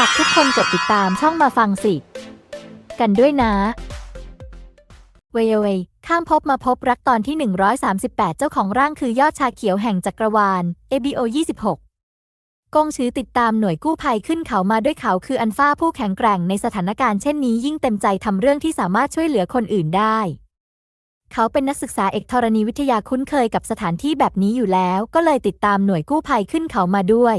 ฝากทุกคนกดติดตามช่องมาฟังสิ กันด้วยนะ เวยเวยข้ามภพมาพบรักตอนที่ 138 เจ้าของร่างคือยอดชาเขียวแห่งจักรวาล ABO 26 กงชื้อติดตามหน่วยกู้ภัยขึ้นเขามาด้วยเขาคืออันฟ้าผู้แข็งแกร่งในสถานการณ์เช่นนี้ยิ่งเต็มใจทำเรื่องที่สามารถช่วยเหลือคนอื่นได้เขาเป็นนักศึกษาเอกธรณีวิทยาคุ้นเคยกับสถานที่แบบนี้อยู่แล้ว ก็เลยติดตามหน่วยกู้ภัยขึ้นเขามาด้วย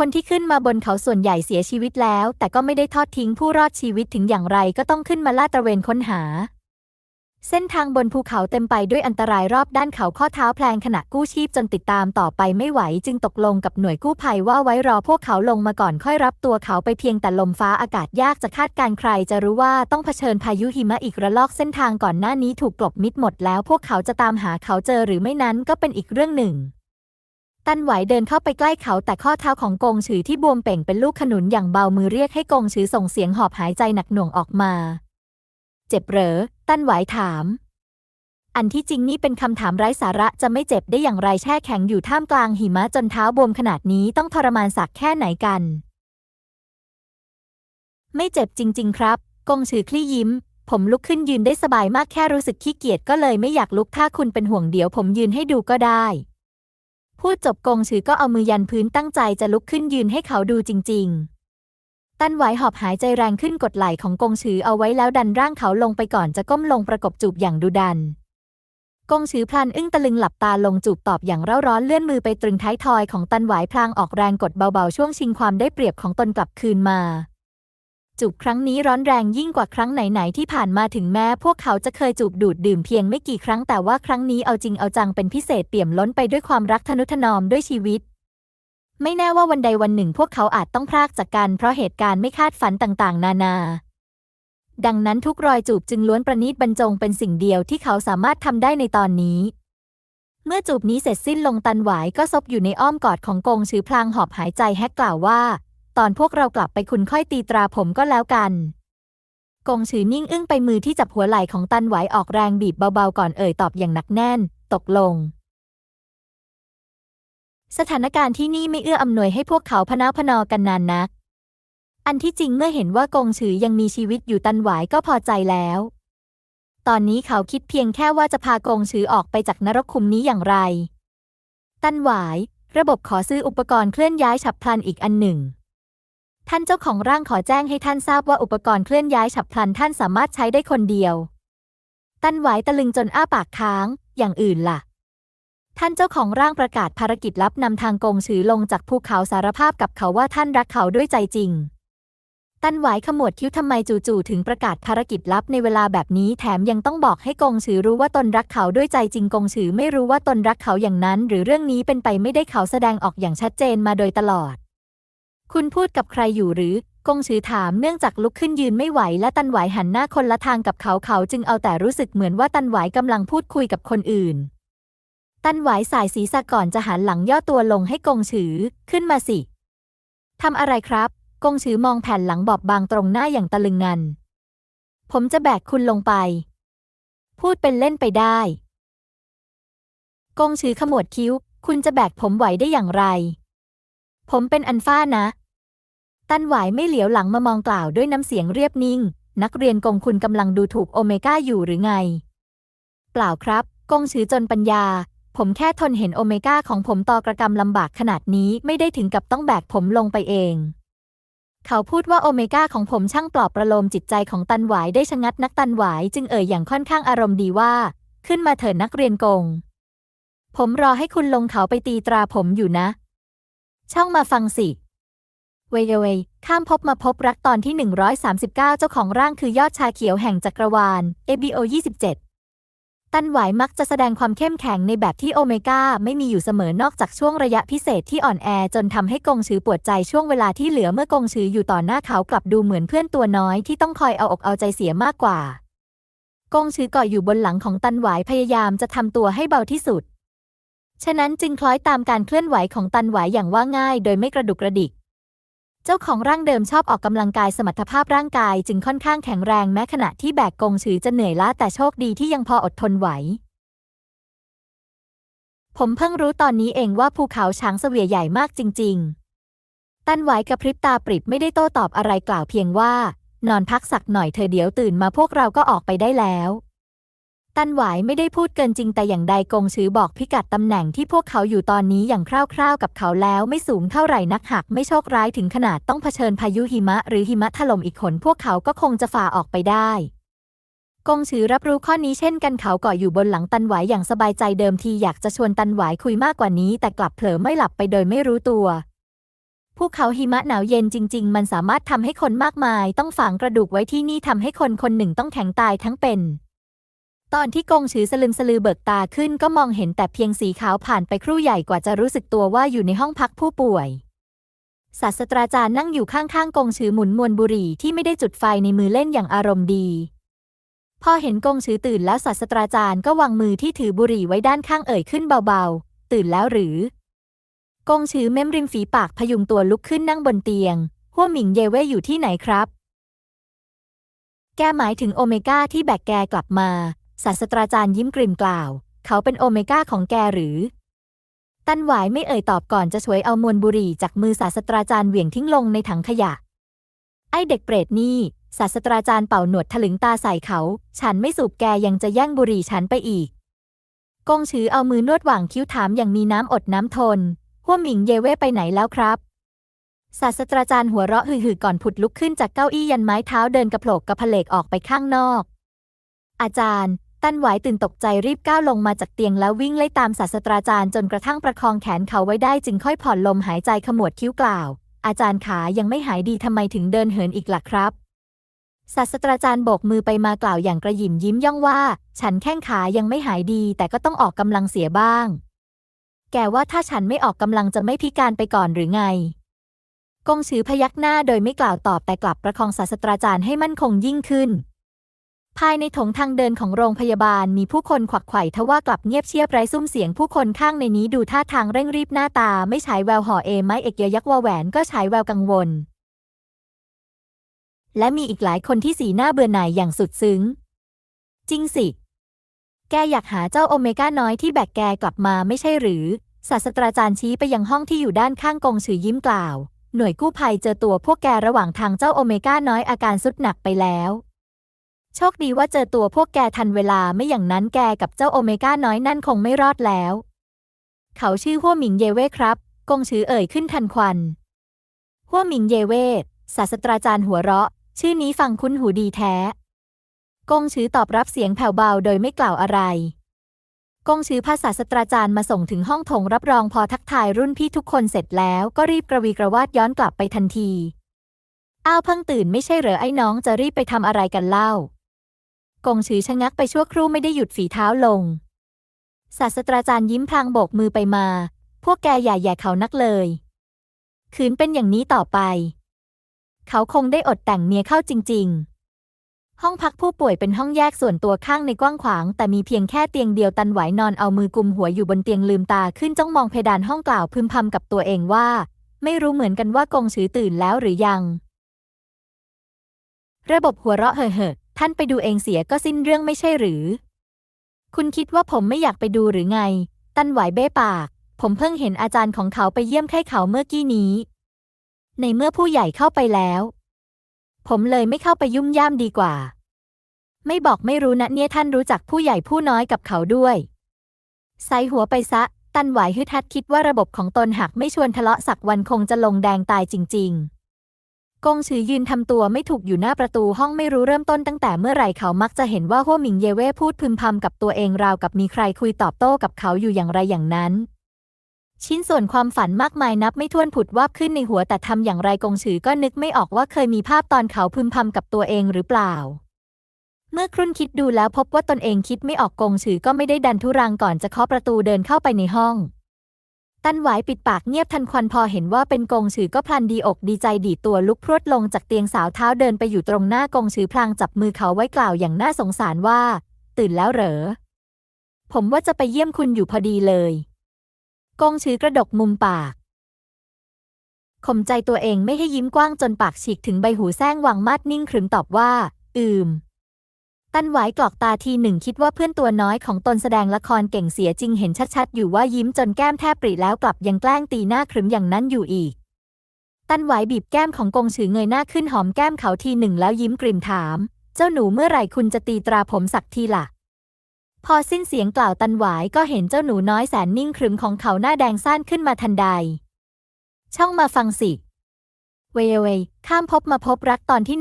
คนที่ขึ้นมาบนเขาส่วนใหญ่เสียชีวิตแล้ว แต่ก็ไม่ได้ทอดทิ้งผู้รอดชีวิตถึงอย่างไรก็ต้องขึ้นมาลาดตระเวนค้นหา เส้นทางบนภูเขาเต็มไปด้วยอันตรายรอบด้านเขาข้อเท้าแพลงขณะกู้ชีพจนติดตามต่อไปไม่ไหว จึงตกลงกับหน่วยกู้ภัยว่าไว้รอพวกเขาลงมาก่อนค่อยรับตัวเขาไปเพียงแต่ลมฟ้าอากาศยากจะคาดการ์ใคร จะรู้ว่าต้องเผชิญพายุหิมะอีกระลอกเส้นทางก่อนหน้านี้ถูกกลบมิดหมดแล้วพวกเขาจะตามหาเขาเจอหรือไม่นั้นก็เป็นอีกเรื่องหนึ่ง ตันไหวเดินเข้าไปใกล้เขาแต่ข้อเท้าของกงฉือที่บวมเป่งเป็นลูกขนุนอย่างเบามือเรียกให้กงฉือส่งเสียงหอบหายใจหนักหน่วงออกมา เจ็บเหรอ ตันไหวถาม อันที่จริงนี่เป็นคำถามไร้สาระจะไม่เจ็บได้อย่างไรแช่แข็งอยู่ท่ามกลางหิมะจนเท้าบวมขนาดนี้ต้องทรมานสักแค่ไหนกัน ไม่เจ็บจริง ๆ ครับ กงฉือคลี่ยิ้มผมลุกขึ้นยืนได้สบายมากแค่รู้สึกขี้เกียจก็เลยไม่อยากลุกถ้าคุณเป็นห่วงเดี๋ยวผมยืนให้ดูก็ได้ พูดจบกงฉือก็เอามือยันพื้นตั้งใจจะลุกขึ้นยืนให้เขาดูจริง ๆ ตันไหวหอบหายใจแรงขึ้นกดไหล่ของกงฉือเอาไว้แล้วดันร่างเขาลงไปก่อนจะก้มลงประกบจูบอย่างดุดัน กงฉือพลันอึ้งตะลึงหลับตาลงจูบตอบอย่างเร่าร้อนเลื่อนมือไปตรึงท้ายทอยของตันไหวพลางออกแรงกดเบาๆช่วงชิงความได้เปรียบของตนกลับคืนมา จูบครั้งนี้ร้อนแรงยิ่งกว่าครั้งไหนๆที่ผ่านมาถึงแม้ พวกเขาจะเคยจูบดูดดื่มเพียงไม่กี่ครั้งแต่ว่าครั้งนี้เอาจริงเอาจังเป็นพิเศษเปี่ยมล้นไปด้วยความรักทนุถนอมด้วยชีวิต ไม่แน่ว่าวันใดวันหนึ่ง พวกเขาอาจต้องพรากจากกันเพราะเหตุการณ์ไม่คาดฝันต่างๆ นานา ดังนั้นทุกรอยจูบจึงล้วนประณีตบรรจงเป็นสิ่งเดียวที่เขาสามารถทำได้ในตอนนี้เมื่อจูบนี้เสร็จสิ้นลงตันหวายก็ซบอยู่ในอ้อมกอดของกงชือพลางหอบหายใจแฮกกล่าวว่า ตอนพวกเรากลับไปคุณค่อยตีตราผมก็แล้วกัน กงชือนิ่งอึ้งไปมือที่จับหัวไหล่ของตันหวายออกแรงบีบเบาๆก่อนเอ่ยตอบอย่างหนักแน่น ตกลง สถานการณ์ที่นี่ไม่เอื้ออำนวยให้พวกเขาพนาพนอกันนานนัก อันที่จริงเมื่อเห็นว่ากงฉือยังมีชีวิตอยู่ตันหวายก็พอใจแล้ว ตอนนี้เขาคิดเพียงแค่ว่าจะพากงฉือออกไปจากนรกคุมนี้อย่างไร ตันหวายระบบขอซื้ออุปกรณ์เคลื่อนย้ายฉับพลันอีกอันหนึ่ง ท่านเจ้าของร่างขอแจ้งให้ท่านทราบว่าอุปกรณ์เคลื่อนย้ายฉับพลันท่านสามารถใช้ได้คนเดียว ตันหวายตะลึงจนอ้าปากค้าง อย่างอื่นล่ะ ท่านเจ้าของร่างประกาศภารกิจลับนำทางกงฉือลงจากภูเขาสารภาพกับเขาว่าท่านรักเขาด้วยใจจริง ตันหวายขมวดคิ้วทำไมจู่ๆถึงประกาศภารกิจลับในเวลาแบบนี้ แถมยังต้องบอกให้กงฉือรู้ว่าตนรักเขาด้วยใจจริงกงฉือไม่รู้ว่าตนรักเขาอย่างนั้น หรือเรื่องนี้เป็นไปไม่ได้เขาแสดงออกอย่างชัดเจนมาโดยตลอด คุณพูดกับใครอยู่หรือ กงฉือถามเนื่องจากลุกขึ้นยืนไม่ไหวและตันหวายหันหน้าคนละทางกับเขาเขาจึงเอาแต่รู้สึกเหมือนว่าตันหวายกำลังพูดคุยกับคนอื่น ตันหวายสายศีรษะก่อนจะหันหลังย่อตัวลงให้กงฉือขึ้นมาสิทำอะไรครับ กงฉือมองแผ่นหลังบอบบางตรงหน้าอย่างตะลึงงัน ผมจะแบกคุณลงไป พูดเป็นเล่นไปได้ กงฉือขมวดคิ้ว คุณจะแบกผมไหวได้อย่างไร ผมเป็นอันฟ้านะ ตันหวายไม่เหลียวหลังมามองกล่าวด้วยน้ำเสียงเรียบนิ่ง นักเรียนกงคุณกำลังดูถูกโอเมก้าอยู่หรือไง เปล่าครับ กงฉือจนปัญญา ผมแค่ทนเห็นโอเมก้าของผมตอกระกำลำบากขนาดนี้ไม่ได้ถึงกับต้องแบกผมลงไปเอง เขาพูดว่าโอเมก้าของผมช่างปลอบประโลมจิตใจของตันหวายได้ชะงัดนักตันหวายจึงเอ่ยอย่างค่อนข้างอารมณ์ดีว่า ขึ้นมาเถิดนักเรียนกงผมรอให้คุณลงเขาไปตีตราผมอยู่นะ ช่องมาฟังสิเวยเวยข้ามภพมาพบรักตอนที่ 139 เจ้าของร่างคือยอดชาเขียวแห่งจักรวาล ABO 27 ตันหวายมักจะแสดงความเข้มแข็งในแบบที่โอเมก้าไม่มีอยู่เสมอนอกจากช่วงระยะพิเศษที่อ่อนแอจนทำให้กงชือปวดใจช่วงเวลาที่เหลือเมื่อกงชืออยู่ต่อหน้าเขากลับดูเหมือนเพื่อนตัวน้อยที่ต้องคอยเอาอกเอาใจเสียมากกว่ากงชือกาะอยู่บนหลังของตันหวายพยายามจะทำตัวให้เบาที่สุด ฉะนั้นจึงคล้อยตามการเคลื่อนไหวของตันหวายอย่างว่าง่าย โดยไม่กระดุกกระดิก เจ้าของร่างเดิมชอบออกกำลังกายสมรรถภาพร่างกายจึงค่อนข้างแข็งแรงแม้ขณะที่แบกกงฉือจะเหนื่อยล้าแต่โชคดีที่ยังพออดทนไหว ผมเพิ่งรู้ตอนนี้เองว่าภูเขาช้างเสวียใหญ่มากจริง ๆ ตันไหวกระพริบตาปริบไม่ได้โต้ตอบอะไรกล่าวเพียงว่า นอนพักสักหน่อยเธอเดี๋ยวตื่นมาพวกเราก็ออกไปได้แล้ว ตันไหวไม่ได้พูดเกินจริงแต่อย่างใดกงชือบอกพิกัดตำแหน่งที่พวกเขาอยู่ตอนนี้อย่างคร่าวๆกับเขาแล้วไม่สูงเท่าไหร่นักหากไม่โชคร้ายถึงขนาดต้องเผชิญพายุหิมะ หรือหิมะถล่มอีกขนพวกเขาก็คงจะฝ่าออกไปได้กงชือรับรู้ข้อนี้เช่นกันเขาเกาะอยู่บนหลังตันไหวอย่างสบายใจเดิมทีอยากจะชวนตันไหวคุยมากกว่านี้ แต่กลับเผลอไม่หลับไปโดยไม่รู้ตัวภูเขาหิมะหนาวเย็นจริง ๆ มันสามารถทำให้คนมากมาย ต้องฝังกระดูกไว้ที่นี่ทำให้คนคนหนึ่งต้องแข็งตายทั้งเป็น ตอนที่กงชือสลึมสลือเบิกตาขึ้นก็มองเห็นแต่เพียงสีขาวผ่านไปครู่ใหญ่กว่าจะรู้สึกตัวว่าอยู่ในห้องพักผู้ป่วยศาสตราจารย์นั่งอยู่ข้างๆกงชือหมุนมวนบุหรี่ที่ไม่ได้จุดไฟในมือเล่นอย่างอารมณ์ดี พอเห็นกงชือตื่นแล้วศาสตราจารย์ก็วางมือที่ถือบุหรี่ไว้ด้านข้างเอ่ยขึ้นเบาๆ ตื่นแล้วหรือ กงชือเม้มริมฝีปากพยุงตัวลุกขึ้นนั่งบนเตียง หัวหมิงเยเว่อยู่ที่ไหนครับ แกหมายถึงโอเมก้าที่แบกแกกลับมา ศาสตราจารย์ยิ้มกริ่มกล่าว เขาเป็นโอเมก้าของแกหรือ ตันหวายไม่เอ่ยตอบก่อนจะช่วยเอามวลบุหรี่จากมือศาสตราจารย์เหวี่ยงทิ้งลงในถังขยะ ไอเด็กเปรตนี่ศาสตราจารย์เป่าหนวดถลึงตาใส่เขา ฉันไม่สูบแกยังจะแย่งบุหรี่ฉันไปอีก กงชือเอามือนวดหว่างคิ้วถามอย่างมีน้ำอดน้ำทนหัวหมิงเยเว่ไปไหนแล้วครับศาสตราจารย์หัวเราะหึ่ๆก่อนผุดลุกขึ้นจากเก้าอี้ยันไม้เท้าเดินกระโผลกกระเพลกออกไปข้างนอก อาจารย์ ตั้นไหวตื่นตกใจรีบก้าวลงมาจากเตียงแล้ววิ่งไล่ตามศาสตราจารย์จนกระทั่งประคองแขนเขาไว้ได้จึงค่อยผ่อนลมหายใจขมวดคิ้วกล่าว อาจารย์ขายังไม่หายดีทำไมถึงเดินเหินอีกล่ะครับศาสตราจารย์โบกมือไปมากล่าวอย่างกระหยิมยิ้มย่องว่า ฉันแข้งขายังไม่หายดี แต่ก็ต้องออกกำลังเสียบ้าง แกว่าถ้าฉันไม่ออกกำลังจะไม่พิการไปก่อนหรือไง กงชือพยักหน้าโดยไม่กล่าวตอบแต่กลับประคองศาสตราจารย์ให้มั่นคงยิ่งขึ้น ภายในถงทางเดินของโรงพยาบาลมีผู้คนขวักไขว่ทว่ากลับเงียบเชียบไร้ซุ้มเสียงผู้คนข้างในนี้ดูท่าทางเร่งรีบหน้าตา ไม่ฉายแววห่อเอไม้เอกยยักษ์วาแหวนก็ฉายแววกังวล และมีอีกหลายคนที่สีหน้าเบื่อหน่ายอย่างสุดซึ้ง จริงสิ แกอยากหาเจ้าโอเมก้าน้อยที่แบกแกกลับมาไม่ใช่หรือศาสตราจารย์ชี้ไปยังห้องที่อยู่ด้านข้างกงฉือยิ้มกล่าว หน่วยกู้ภัยเจอตัวพวกแกระหว่างทางเจ้าโอเมก้าน้อยอาการสุดหนักไปแล้ว โชคดีว่าเจอตัวพวกแกทันเวลาไม่อย่างนั้นแกกับเจ้าโอเมก้าน้อยนั่นคงไม่รอดแล้ว เขาชื่อหัวหมิงเยเว่ครับ กงฉือเอ่ยขึ้นทันควันหัวหมิงเยเว่ศาสตราจารย์หัวเราะ ชื่อนี้ฟังคุ้นหูดีแท้ กงชือตอบรับเสียงแผ่วเบาโดยไม่กล่าวอะไร กงชือพาศาสตราจารย์มาส่งถึงห้องถงรับรองพอทักทายรุ่นพี่ทุกคนเสร็จแล้วก็รีบกระวีกระวาดย้อนกลับไปทันที อ้าวเพิ่งตื่นไม่ใช่เหรอไอ้น้องจะรีบไปทำอะไรกันเล่า กงชือชะงักไปชั่วครู่ไม่ได้หยุดฝีเท้าลง ศาสตราจารย์ยิ้มพลางโบกมือไปมา พวกแกอย่าแย่เขานักเลยคืนเป็นอย่างนี้ต่อไป เขาคงได้อดแต่งเมียเข้าจริง ๆ ห้องพักผู้ป่วยเป็นห้องแยกส่วนตัวข้างในกว้างขวาง แต่มีเพียงแค่เตียงเดียวตันไหวนอนเอามือกุมหัวอยู่บนเตียงลืมตาขึ้นจ้องมองเพดานห้องกล่าวพึมพำกับตัวเองว่า ไม่รู้เหมือนกันว่ากงชือตื่นแล้วหรือยัง ระบบหัวเราะเห่อๆ ท่านไปดูเองเสียก็สิ้นเรื่องไม่ใช่หรือ คุณคิดว่าผมไม่อยากไปดูหรือไง ตันไหวเบ้ปาก ผมเพิ่งเห็นอาจารย์ของเขาไปเยี่ยมไข้เขาเมื่อกี้นี้ ในเมื่อผู้ใหญ่เข้าไปแล้ว ผมเลยไม่เข้าไปยุ่มย่ามดีกว่า ไม่บอกไม่รู้นะเนี่ยท่านรู้จักผู้ใหญ่ผู้น้อยกับเขาด้วยใส่หัวไปซะ ตันไหวฮึดฮัดคิดว่าระบบของตนหากไม่ชวนทะเลาะสักวันคงจะลงแดงตายจริง ๆ กงชือยืนทำตัวไม่ถูกอยู่หน้าประตูห้องไม่รู้เริ่มต้นตั้งแต่เมื่อไหร่เขามักจะเห็นว่าหัวหมิงเยเว่พูดพึมพำกับตัวเองราวกับมีใครคุยตอบโต้กับเขาอยู่อย่างไรอย่างนั้น ชิ้นส่วนความฝันมากมายนับไม่ถ้วนผุดวาบขึ้นในหัวแต่ทำอย่างไรกงฉือก็นึกไม่ออกว่าเคยมีภาพตอนเขาพึมพำกับตัวเองหรือเปล่า เมื่อครุ่นคิดดูแล้วพบว่าตนเองคิดไม่ออกกงฉือก็ไม่ได้ดันทุรังก่อนจะเคาะประตูเดินเข้าไปในห้อง ตันหวายปิดปากเงียบทันควันพอเห็นว่าเป็นกงฉือก็พลันดีอกดีใจดีตัวลุกพรวดลงจากเตียงสาวเท้าเดินไปอยู่ตรงหน้ากงฉือพลางจับมือเขาไว้กล่าวอย่างน่าสงสารว่า ตื่นแล้วเหรอ ผมว่าจะไปเยี่ยมคุณอยู่พอดีเลย กงชือกระดกมุมปากข่มใจตัวเองไม่ให้ยิ้มกว้างจนปากฉีกถึงใบหูแซงวางมาดนิ่งขรึมตอบว่า อืม ตั้นไหวกรอกตาทีหนึ่งคิดว่าเพื่อนตัวน้อยของตนแสดงละครเก่งเสียจริงเห็นชัดๆ อยู่ว่ายิ้มจนแก้มแทบปริแล้วกลับยังแกล้งตีหน้าขรึมอย่างนั้นอยู่อีก ตันไหวบีบแก้มของกงฉือเงยหน้าขึ้นหอมแก้มเขาทีหนึ่งแล้วยิ้มกริมถาม เจ้าหนูเมื่อไหร่คุณจะตีตราผมสักทีล่ะ พอสิ้นเสียงกล่าวตันหวายก็เห็นเจ้าหนูน้อยแสนนิ่งขรึมของเขาหน้าแดงซ่านขึ้นมาทันใด ช่องมาฟังสิ เวยเวข้ามภพมาพบรักตอนที่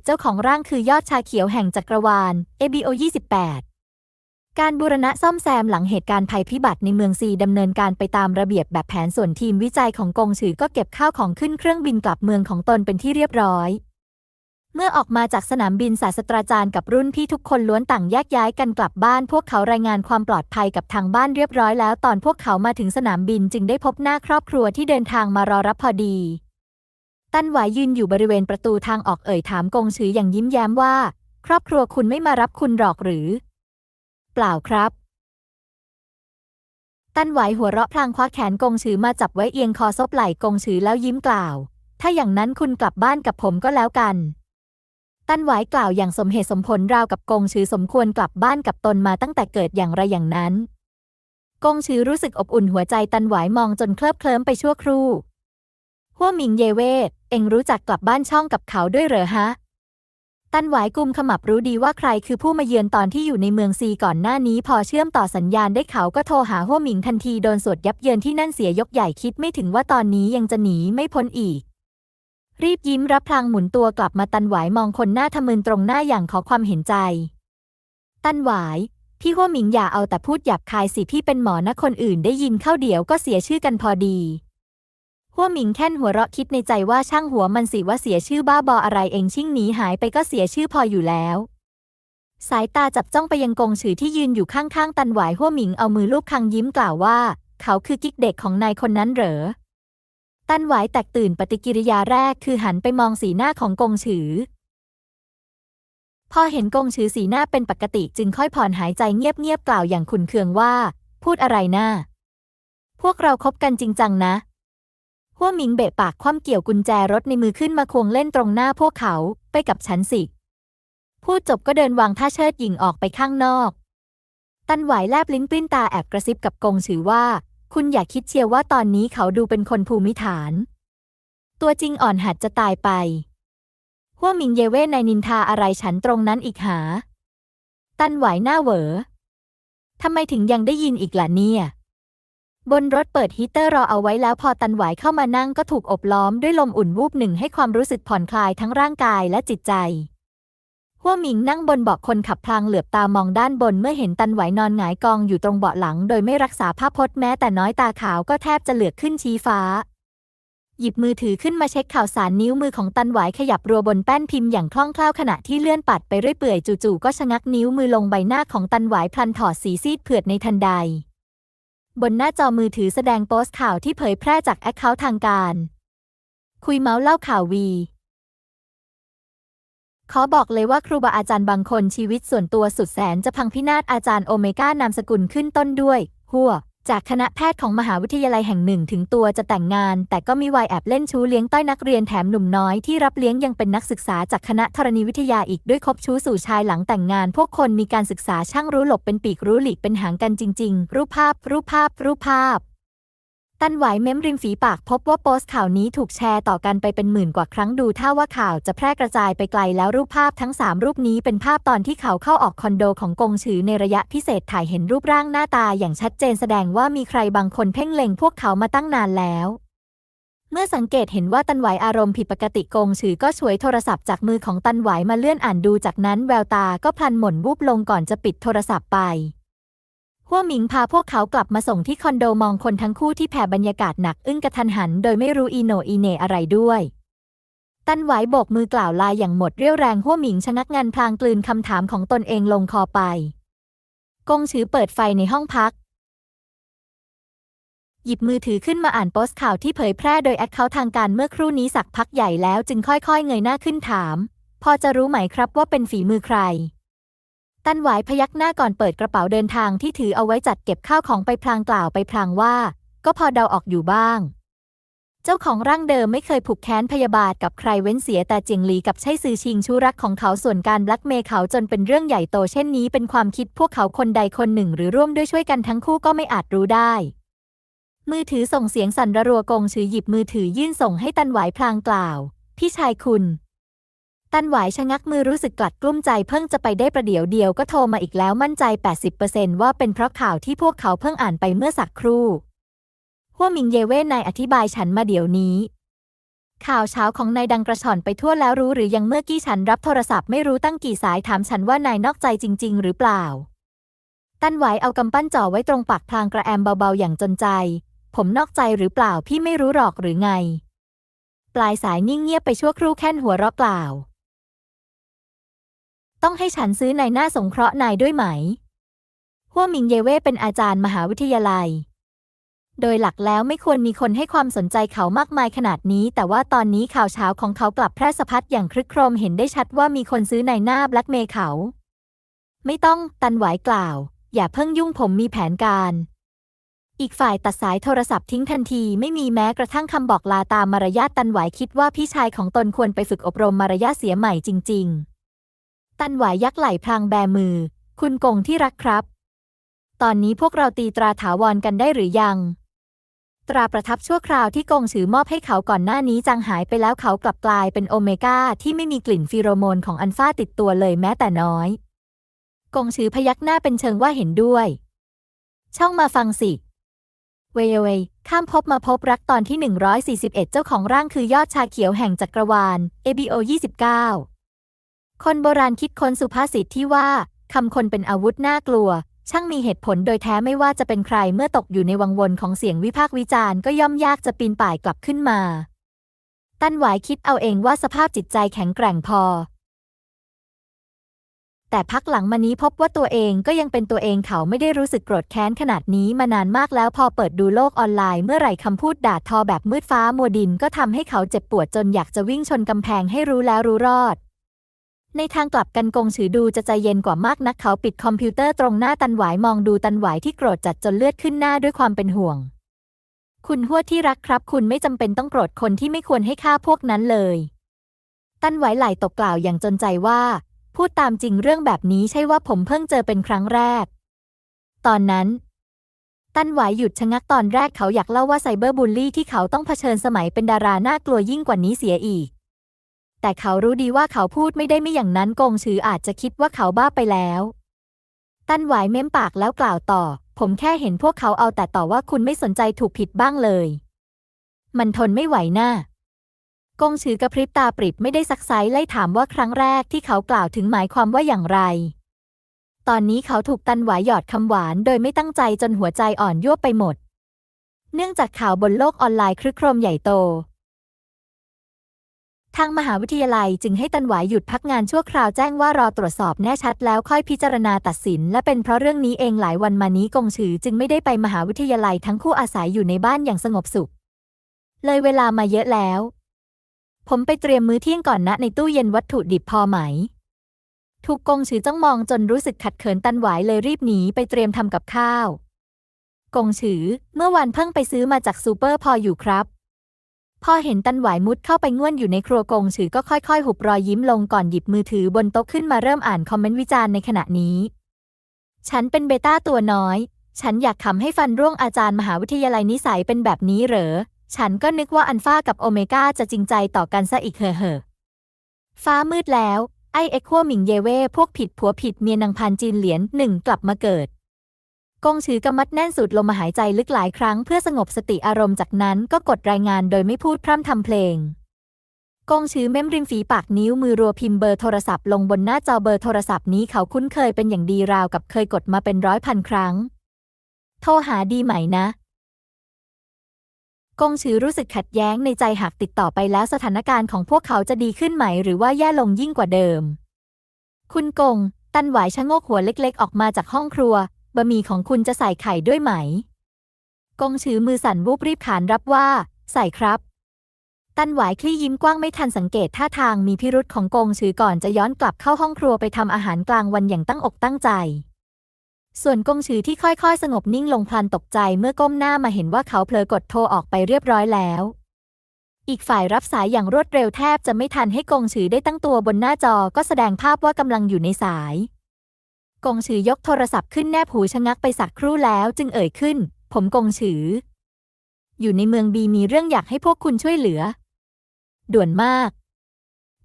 140 เจ้าของร่างคือยอดชาเขียวแห่งจักรวาล ABO 28 การบูรณะซ่อมแซมหลังเหตุการณ์ภัยพิบัติในเมืองซีดำเนินการไปตามระเบียบแบบแผนส่วนทีมวิจัยของกงฉือก็เก็บข้าวของขึ้นเครื่องบินกลับเมืองของตนเป็นที่เรียบร้อย เมื่อออกมาจากสนามบินศาสตราจารย์กับรุ่นพี่ทุกคนล้วนต่างแยกย้ายกันกลับบ้าน พวกเขารายงานความปลอดภัยกับทางบ้านเรียบร้อยแล้ว ตอนพวกเขามาถึงสนามบินจึงได้พบหน้าครอบครัวที่เดินทางมารอรับพอดี ตั้นหวายยืนอยู่บริเวณประตูทางออกเอ่ยถามกงฉืออย่างยิ้มแย้มว่า ครอบครัวคุณไม่มารับคุณหรอกหรือ เปล่าครับ ตั้นไหวหัวเราะพลางคว้าแขนกงฉือมาจับไว้เอียงคอซบไหล่กงฉือแล้วยิ้มกล่าว ถ้าอย่างนั้นคุณกลับบ้านกับผมก็แล้วกัน ตั้นไหวกล่าวอย่างสมเหตุสมผลราวกับกงฉือสมควรกลับบ้านกับตนมาตั้งแต่เกิดอย่างไรอย่างนั้นกงฉือรู้สึกอบอุ่นหัวใจตันไหวมองจนเคลิบเคลิ้มไปชั่วครู่ หัวหมิงเยเว่เองรู้จักกลับบ้านช่องกับเขาด้วยเหรอฮะ ตันหวายกุมขมับรู้ดีว่าใครคือผู้มาเยือนตอนที่อยู่ในเมืองซีก่อนหน้านี้ พอเชื่อมต่อสัญญาณได้เขาก็โทรหาหัวหมิงทันทีโดนสวดยับเยินที่นั่นเสียยกใหญ่คิดไม่ถึงว่าตอนนี้ยังจะหนีไม่พ้นอีก รีบยิ้มรับพลางหมุนตัวกลับมาตันหวายมองคนหน้าทะมึนตรงหน้าอย่างขอความเห็นใจ ตันหวายพี่หัวหมิงอย่าเอาแต่พูดหยาบคายสิพี่เป็นหมอนะคนอื่นได้ยินเข้าเดี๋ยวก็เสียชื่อกันพอดี หัวหมิงแค่นหัวเราะคิดในใจว่าช่างหัวมันสิว่าเสียชื่อบ้าบออะไรเองชิ่งหนีหายไปก็เสียชื่อพออยู่แล้ว สายตาจับจ้องไปยังกงฉือที่ยืนอยู่ข้างๆ ตันหวายหัวหมิงเอามือลูบคางยิ้มกล่าวว่า เขาคือกิ๊กเด็กของนายคนนั้นเหรอ ตันหวายแตกตื่นปฏิกิริยาแรกคือหันไปมองสีหน้าของกงฉือ พอเห็นกงฉือสีหน้าเป็นปกติจึงค่อยผ่อนหายใจเงียบๆกล่าวอย่างขุนเคืองว่า พูดอะไรนะ่าพวกเราคบกันจริงจังนะ หัวหมิงเบะปากคว่ำเกี่ยวกุญแจรถในมือขึ้นมาควงเล่นตรงหน้าพวกเขาไปกับฉันสิ พูดจบก็เดินวางท่าเชิดหญิงออกไปข้างนอก ตันไหวแลบลิ้นปริ้นตาแอบกระซิบกับกงฉือว่า คุณอย่าคิดเชียวว่าตอนนี้เขาดูเป็นคนภูมิฐาน ตัวจริงอ่อนหัดจะตายไป หัวหมิงเยเว่ในนินทาอะไรฉันตรงนั้นอีกหา ตันไหวหน้าเหวอทำไมถึงยังได้ยินอีกล่ะเนี่ย บนรถเปิดฮีเตอร์รอเอาไว้แล้วพอตันไหวเข้ามานั่งก็ถูกอบล้อมด้วยลมอุ่นวูบหนึ่งให้ความรู้สึกผ่อนคลายทั้งร่างกายและจิตใจหัวหมิงนั่งบนเบาะคนขับพลางเหลือบตามองด้านบนเมื่อเห็นตันไหวนอนหงายกองอยู่ตรงเบาะหลัง โดยไม่รักษาภาพพจน์แม้แต่น้อยตาขาวก็แทบจะเหลือกขึ้นชี้ฟ้า หยิบมือถือขึ้นมาเช็คข่าวสารนิ้วมือของตันไหวขยับรัวบนแป้นพิมพ์อย่างคล่องแคล่วขณะที่เลื่อนปัดไปเรื่อยเปื่อยจู่ๆก็ชะงักนิ้วมือลงใบหน้าของตันไหวพลันถอดสีซีดเผือดในทันใด บนหน้าจอมือถือแสดงโปสต์ข่าวที่เผยแพร่จากแอคเคาท์ทางการ คุยเมาส์เล่าข่าววี ขอบอกเลยว่าครูบาอาจารย์บางคนชีวิตส่วนตัวสุดแสนจะพังพินาศอาจารย์โอเมก้านามสกุลขึ้นต้นด้วย หัว จากคณะแพทย์ของมหาวิทยาลัยแห่งหนึ่งถึงตัวจะแต่งงาน แต่ก็มีวัยแอบเล่นชู้เลี้ยงต้อยนักเรียนแถมหนุ่มน้อยที่รับเลี้ยงยังเป็นนักศึกษาจากคณะธรณีวิทยาอีกด้วยคบชู้สู่ชายหลังแต่งงาน พวกคนมีการศึกษาช่างรู้หลบเป็นปีกรู้หลีกเป็นหางกันจริง ๆ รูปภาพ รูปภาพ รูปภาพ ตันไหวเม้มริมฝีปากพบว่าโพสต์ข่าวนี้ถูกแชร์ต่อกันไปเป็นหมื่นกว่าครั้งดูท่าว่าข่าวจะแพร่กระจายไปไกลแล้วรูปภาพทั้ง 3 รูปนี้เป็นภาพตอนที่เขาเข้าออกคอนโดของกงฉือในระยะพิเศษถ่ายเห็นรูปร่างหน้าตาอย่างชัดเจนแสดงว่ามีใครบางคนเพ่งเล็งพวกเขามาตั้งนานแล้วเมื่อสังเกตเห็นว่าตันไหวอารมณ์ผิดปกติกงฉือก็ช่วยโทรศัพท์จากมือของตันไหวมาเลื่อนอ่านดูจากนั้นแววตาก็พลันหม่นวูบลงก่อนจะปิดโทรศัพท์ไป หัวหมิงพาพวกเขากลับมาส่งที่คอนโดมองคนทั้งคู่ที่แผ่บรรยากาศหนักอึ้งกระทันหัน โดยไม่รู้อีโหนอีเหนอะไรด้วยตันไหวโบกมือกล่าวลาอย่างหมดเรี่ยวแรงหัวหมิงชะงักงันพลางกลืนคำถามของตนเองลงคอไป กงชือเปิดไฟในห้องพัก หยิบมือถือขึ้นมาอ่านโพสต์ข่าวที่เผยแพร่โดยแอคเคาท์ทางการเมื่อครู่นี้สักพักใหญ่แล้วจึงค่อยๆ เงยหน้าขึ้นถาม พอจะรู้ไหมครับว่าเป็นฝีมือใคร ตันหวายพยักหน้าก่อนเปิดกระเป๋าเดินทางที่ถือเอาไว้จัดเก็บข้าวของไปพลางกล่าวไปพลางว่า ก็พอเดาออกอยู่บ้าง เจ้าของร่างเดิมไม่เคยผูกแค้นพยาบาทกับใครเว้นเสียแต่เจียงหลีกับใช่ซือชิงชู้รักของเขาส่วนการล็กเมเขาจนเป็นเรื่องใหญ่โตเช่นนี้เป็นความคิดพวกเขาคนใดคนหนึ่ง หรือร่วมด้วยช่วยกันทั้งคู่ก็ไม่อาจรู้ได้ มือถือส่งเสียงสั่นระรัวกงชือหยิบมือถือยื่นส่งให้ตันหวายพลางกล่าว พี่ชายคุณ ตันหวายชะงักมือรู้สึกกลัดกลุ้มใจเพิ่งจะไปได้ประเดี๋ยวเดียวก็โทรมาอีกแล้วมั่นใจ 80%ว่าเป็นเพราะข่าวที่พวกเขาเพิ่งอ่านไปเมื่อสักครู่หัวหมิงเยเว่นายอธิบายฉันมาเดี๋ยวนี้ ข่าวเช้าของนายดังกระชอนไปทั่วแล้วรู้หรือยังเมื่อกี้ฉันรับโทรศัพท์ไม่รู้ตั้งกี่สายถามฉันว่านายนอกใจจริง ๆ หรือเปล่า ตันหวายเอากำปั้นจ่อไว้ตรงปากพลางกระแอมเบาๆอย่างจนใจ ผมนอกใจหรือเปล่าพี่ไม่รู้หรอกหรือไง ปลายสายนิ่งเงียบไปชั่วครู่แค่นหัวเราะเปล่า ต้องให้ฉันซื้อในหน้าสงเคราะห์นายด้วยไหมหัวหมิงเยเว่เป็นอาจารย์มหาวิทยาลัย โดยหลักแล้วไม่ควรมีคนให้ความสนใจเขามากมายขนาดนี้ แต่ว่าตอนนี้ข่าวเช้าของเขากลับแพร่สะพัดอย่างคลึกโครมเห็นได้ชัดว่ามีคนซื้อในหน้าแบล็กเมย์เขา ไม่ต้องตันหวายกล่าว อย่าเพิ่งยุ่งผมมีแผนการ อีกฝ่ายตัดสายโทรศัพท์ทิ้งทันทีไม่มีแม้กระทั่งคำบอกลาตามมารยาทตันหวายคิดว่าพี่ชายของตนควรไปฝึกอบรมมารยาทเสียใหม่จริง ๆ ตันหวายยักไหล่พลางแบมือ คุณกงที่รักครับ ตอนนี้พวกเราตีตราถาวรกันได้หรือยัง ตราประทับชั่วคราวที่กงฉือมอบให้เขาก่อนหน้านี้จางหายไปแล้วเขากลับกลายเป็นโอเมก้าที่ไม่มีกลิ่นฟีโรโมนของอัลฟาติดตัวเลยแม้แต่น้อย กงฉือพยักหน้าเป็นเชิงว่าเห็นด้วย ช่องมาฟังสิเวยเวยข้ามภพมาพบรักตอนที่ 141 เจ้าของร่างคือยอดชาเขียวแห่งจักรวาล ABO 29 คนโบราณคิดค้นสุภาษิตที่ว่าคำคนเป็นอาวุธน่ากลัว ช่างมีเหตุผลโดยแท้ไม่ว่าจะเป็นใครเมื่อตกอยู่ในวังวนของเสียงวิพากษ์วิจารณ์ก็ย่อมยากจะปีนป่ายกลับขึ้นมา ตั้นหวายคิดเอาเองว่าสภาพจิตใจแข็งแกร่งพอ แต่พักหลังมานี้พบว่าตัวเองก็ยังเป็นตัวเองเขาไม่ได้รู้สึกโกรธแค้นขนาดนี้มานานมากแล้วพอเปิดดูโลกออนไลน์เมื่อไหร่คำพูดด่าทอแบบมืดฟ้ามัวดินก็ทำให้เขาเจ็บปวดจนอยากจะวิ่งชนกำแพงให้รู้แล้วรู้รอด ในทางกลับกันกงฉือดูจะใจเย็นกว่ามากนักเขาปิดคอมพิวเตอร์ตรงหน้าตันหวายมองดูตันหวายที่โกรธจัดจนเลือดขึ้นหน้าด้วยความเป็นห่วง คุณหัวที่รักครับ คุณไม่จำเป็นต้องโกรธคนที่ไม่ควรให้ค่าพวกนั้นเลย ตันหวายไหลตกกล่าวอย่างจนใจว่า พูดตามจริงเรื่องแบบนี้ใช่ว่าผมเพิ่งเจอเป็นครั้งแรก ตอนนั้น ตันหวายหยุดชะงักตอนแรกเขาอยากเล่าว่าไซเบอร์บูลลี่ที่เขาต้องเผชิญสมัยเป็นดาราน่ากลัวยิ่งกว่านี้เสียอีก แต่เขารู้ดีว่าเขาพูดไม่ได้ไม่อย่างนั้นกงชืออาจจะคิดว่าเขาบ้าไปแล้ว ตันหวายเม้มปากแล้วกล่าวต่อ ผมแค่เห็นพวกเขาเอาแต่ต่อว่าคุณไม่สนใจถูกผิดบ้างเลย มันทนไม่ไหวหน้ากงชือกระพริบตาปริบไม่ได้ซักไซไล่ถามว่าครั้งแรกที่เขากล่าวถึงหมายความว่าอย่างไร ตอนนี้เขาถูกตันหวายหยอดคำหวานโดยไม่ตั้งใจจนหัวใจอ่อนยั่วไปหมด เนื่องจากข่าวบนโลกออนไลน์ครึกโครมใหญ่โต ทางมหาวิทยาลัยจึงให้ตันหวายหยุดพักงานชั่วคราวแจ้งว่ารอตรวจสอบแน่ชัดแล้วค่อยพิจารณาตัดสิน และเป็นเพราะเรื่องนี้เองหลายวันมานี้กงฉือจึงไม่ได้ไปมหาวิทยาลัยทั้งคู่อาศัยอยู่ในบ้านอย่างสงบสุข เลยเวลามาเยอะแล้ว ผมไปเตรียมมื้อเที่ยงก่อนนะในตู้เย็นวัตถุดิบพอไหม ถูกกงฉือจ้องมองจนรู้สึกขัดเขินตันหวายเลยรีบหนีไปเตรียมทำกับข้าว กงฉือ เมื่อวานเพิ่งไปซื้อมาจากซูเปอร์พออยู่ครับ พอเห็นตันหวายมุดเข้าไปง่วนอยู่ในครัวกงฉือก็ค่อยๆ หุบรอยยิ้มลงก่อนหยิบมือถือบนโต๊ะขึ้นมาเริ่มอ่านคอมเมนต์วิจารณ์ในขณะนี้ ฉันเป็นเบต้าตัวน้อย ฉันอยากขำให้ฟันร่วงอาจารย์มหาวิทยาลัยนิสัยเป็นแบบนี้เหรอ ฉันก็นึกว่าอันฟ้ากับโอเมก้าจะจริงใจต่อกันซะอีกเหอะเหอะฟ้ามืดแล้ว ไอเอ็กขั้วหมิงเยเว่พวกผิดผัวผิดเมียนางพันจีนเหรียญหนึ่งกลับมาเกิด กงชือกำมัดแน่นสุดลมหายใจลึกหลายครั้งเพื่อสงบสติอารมณ์จากนั้นก็กดรายงานโดยไม่พูดพร่ำทำเพลงกงชือเม้มริมฝีปากนิ้วมือรัวพิมพ์เบอร์โทรศัพท์ลงบนหน้าจอเบอร์โทรศัพท์นี้เขาคุ้นเคยเป็นอย่างดีราวกับเคยกดมาเป็นร้อยพันครั้ง โทรหาดีไหมนะ กงชือรู้สึกขัดแย้งในใจหากติดต่อไปแล้วสถานการณ์ของพวกเขาจะดีขึ้นไหม หรือว่าแย่ลงยิ่งกว่าเดิม คุณกง ตันหวายชะโงกหัวเล็กๆ ออกมาจากห้องครัว บะหมี่ของคุณจะใส่ไข่ด้วยไหม กงชือมือสั่นวูบรีบขานรับว่า ใส่ครับ ตันหวายคลี่ยิ้มกว้างไม่ทันสังเกตท่าทางมีพิรุษของกงชือก่อนจะย้อนกลับเข้าห้องครัวไปทำอาหารกลางวันอย่างตั้งอกตั้งใจ ส่วนกงชือที่ค่อยๆ สงบนิ่งลงพลันตกใจเมื่อก้มหน้ามาเห็นว่าเขาเผลอกดโทรออกไปเรียบร้อยแล้วอีกฝ่ายรับสายอย่างรวดเร็วแทบจะไม่ทันให้กงชือได้ตั้งตัวบนหน้าจอก็แสดงภาพว่ากำลังอยู่ในสาย กงชือยกโทรศัพท์ขึ้นแนบหูชะงักไปสักครู่แล้วจึงเอ่ยขึ้น ผมกงฉือ อยู่ในเมืองบีมีเรื่องอยากให้พวกคุณช่วยเหลือ ด่วนมาก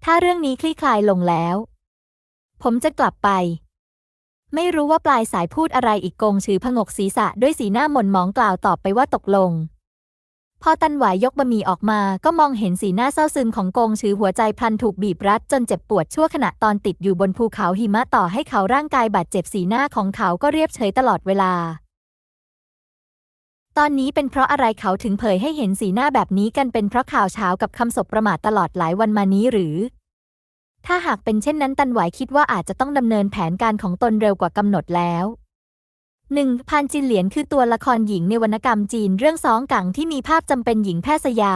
ถ้าเรื่องนี้คลี่คลายลงแล้ว ผมจะกลับไป ไม่รู้ว่าปลายสายพูดอะไรอีกกงชือผงกศีรษะด้วยสีหน้าหม่นหมองกล่าวตอบไปว่าตกลง พอตันหวายยกบะหมี่ออกมา ก็มองเห็นสีหน้าเศร้าซึมของกงชือหัวใจพลันถูกบีบรัดจนเจ็บปวดชั่วขณะตอนติดอยู่บนภูเขาหิมะต่อให้เขาร่างกายบาดเจ็บสีหน้าของเขาก็เรียบเฉยตลอดเวลา ตอนนี้เป็นเพราะอะไรเขาถึงเผยให้เห็นสีหน้าแบบนี้กันเป็นเพราะข่าวเช้ากับคำศพประมาทตลอดหลายวันมานี้หรือ ถ้าหากเป็นเช่นนั้นตันหวายคิดว่าอาจจะต้องดำเนินแผนการของตนเร็วกว่ากำหนดแล้ว หนึ่งพานจินเหลียนคือตัวละครหญิงในวรรณกรรมจีนเรื่องซ้องกังที่มีภาพจำเป็นหญิงแพทย์สยา